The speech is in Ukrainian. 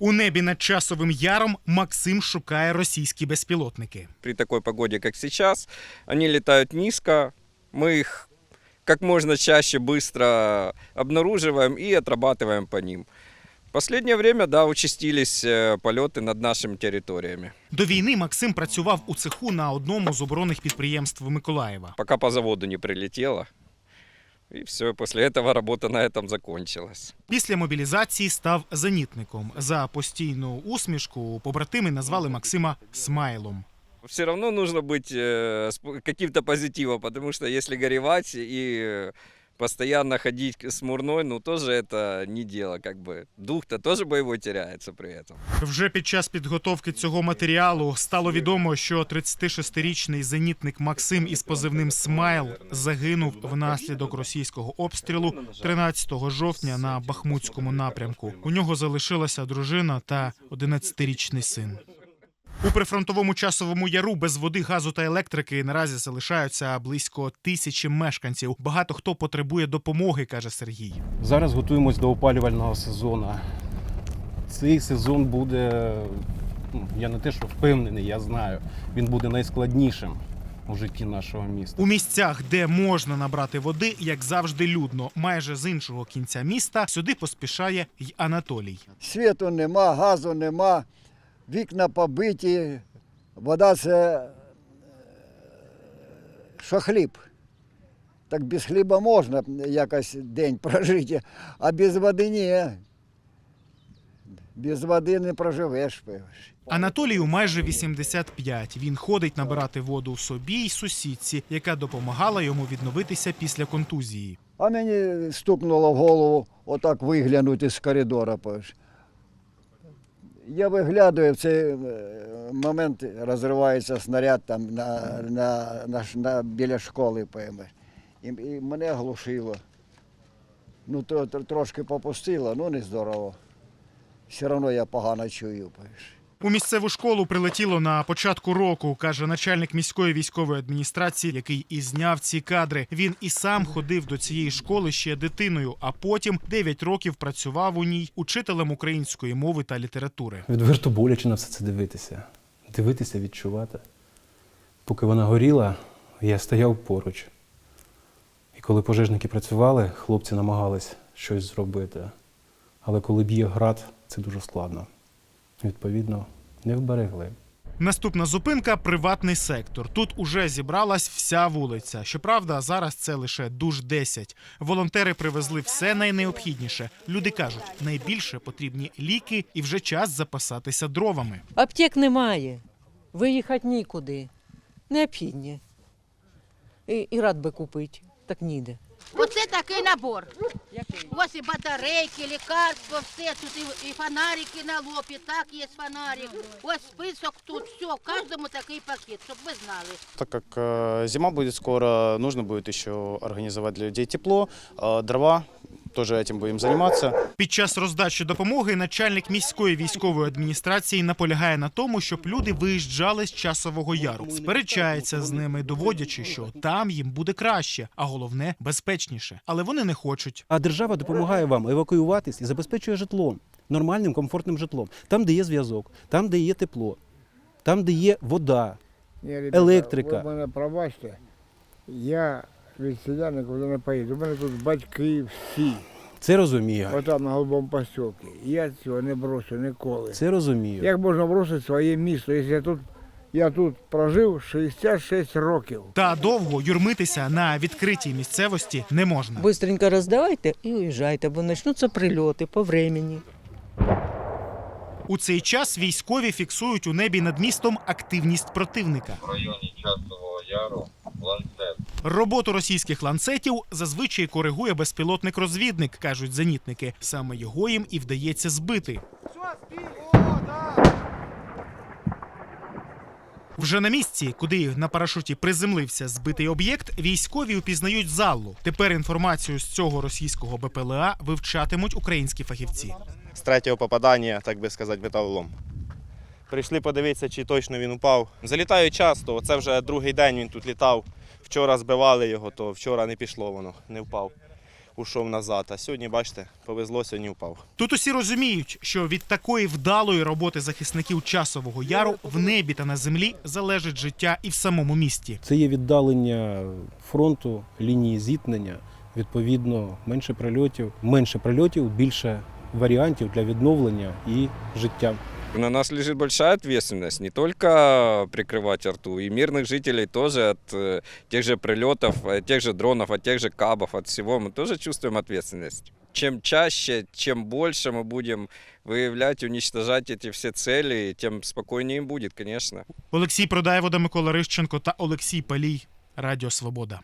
У небі над часовим яром Максим шукає російські безпілотники. При такой погоде, как сейчас, они летают низко, мы их как можно чаще быстро обнаруживаем и отрабатываем по ним. В последнее время, да, участились э, полеты над нашими территориями. До війни Максим працював у цеху на одному з оборонних підприємств Миколаєва. Пока по заводу не прилетело. И все, после этого работа на этом закончилась. Після мобілізації став зенітником. За постійну усмішку побратими назвали Максима Смайлом. Все равно нужно быть э, с п- каким-то позитивом, потому что если горевать и э, постоянно ходить к- смурной, ну тоже это не дело, как бы. Дух-то тоже боевой теряется при этом. Вже під час підготовки цього матеріалу стало відомо, що 36-річний зенітник Максим із позивним Смайл загинув внаслідок російського обстрілу 13 жовтня на Бахмутському напрямку. У нього залишилася дружина та 11-річний син. У прифронтовому часовому яру без води, газу та електрики наразі залишаються близько тисячі мешканців. Багато хто потребує допомоги, каже Сергій. Зараз готуємось до опалювального сезону. Цей сезон буде, ну, я не те, що впевнений, я знаю, він буде найскладнішим у житті нашого міста. У місцях, де можна набрати води, як завжди, людно. Майже з іншого кінця міста сюди поспішає й Анатолій. Світу нема, газу нема, вікна побиті, вода це е, що хліб. Так без хліба можна якось день прожити, а без води ні. Без води не проживеш. Анатолію майже 85. Він ходить набирати воду собі й сусідці, яка допомагала йому відновитися після контузії. А мені стукнуло в голову отак виглянути з коридора. Я виглядаю, в цей е, момент розривається снаряд там на, на, на, на, біля школи, певно. І, і мене глушило. Ну, тро, тро- трошки попустило, ну не здорово. Все одно я погано чую. певш. У місцеву школу прилетіло на початку року, каже начальник міської військової адміністрації, який і зняв ці кадри. Він і сам ходив до цієї школи ще дитиною, а потім 9 років працював у ній учителем української мови та літератури. Відверто боляче на все це дивитися. Дивитися, відчувати. Поки вона горіла, я стояв поруч. І коли пожежники працювали, хлопці намагались щось зробити. Але коли б'є град, це дуже складно. Відповідно, не вберегли. Наступна зупинка приватний сектор. Тут уже зібралась вся вулиця. Щоправда, зараз це лише душ 10. Волонтери привезли все найнеобхідніше. Люди кажуть, найбільше потрібні ліки і вже час запасатися дровами. Аптек немає. Виїхати нікуди. Необхідні. І, і рад би купити, так ніде. Оце такий набор. Ось і батарейки, лікарства, все тут і, і фонарики на лопі, так є фонарик. Ось список тут, все, в кожному такий пакет, щоб ви знали. Так как э, зима будет скоро, нужно будет еще организовать для людей тепло, э, дрова, тоже этим будем заниматься. Під час роздачі допомоги начальник міської військової адміністрації наполягає на тому, щоб люди виїжджали з часового яру, сперечається з ними, доводячи, що там їм буде краще, а головне безпечніше. Але вони не хочуть. А держава допомагає вам евакуюватись і забезпечує житлом, нормальним, комфортним житлом. Там, де є зв'язок, там, де є тепло, там, де є вода. Електрика. Ви мене пробачте, я від нікуди не поїду. У мене тут батьки всі, Це розумію. отам на голубому посілці. Я цього не брошу ніколи. Це розумію. Як можна бросити своє місто, якщо я тут, я тут прожив 66 років. Та довго юрмитися на відкритій місцевості не можна. Бистренько роздавайте і уїжджайте, бо почнуться прильоти по времени. У цей час військові фіксують у небі над містом активність противника. В районе Часового Яру ланцет. Роботу російських ланцетів зазвичай коригує безпілотник-розвідник, кажуть зенітники. Саме його їм і вдається збити. Вже на місці, куди на парашуті приземлився збитий об'єкт, військові упізнають залу. Тепер інформацію з цього російського БПЛА вивчатимуть українські фахівці. з третього попадання, так би сказати, металолом. Прийшли подивитися, чи точно він упав. Залітають часто, це вже другий день він тут літав. Вчора збивали його, то вчора не пішло воно, не впав. ушов назад. А сьогодні, бачите, повезло, сьогодні впав. Тут усі розуміють, що від такої вдалої роботи захисників часового яру в небі та на землі залежить життя і в самому місті. Це є віддалення фронту, лінії зіткнення. Відповідно, менше прильотів, менше прильотів, більше варіантів для відновлення і життя. На нас лежит большая ответственность не только прикрывать арту, и мирных жителей тоже от э, тех же прилетов, от тех же дронов, от тех же кабов, от всего мы тоже чувствуем ответственность. Чем чаще, чем больше мы будем выявлять, уничтожать эти все цели, тем спокойнее им будет, конечно. Олексій Продаєвода, Микола Рищенко та Олексій Палій. Радіо Свобода.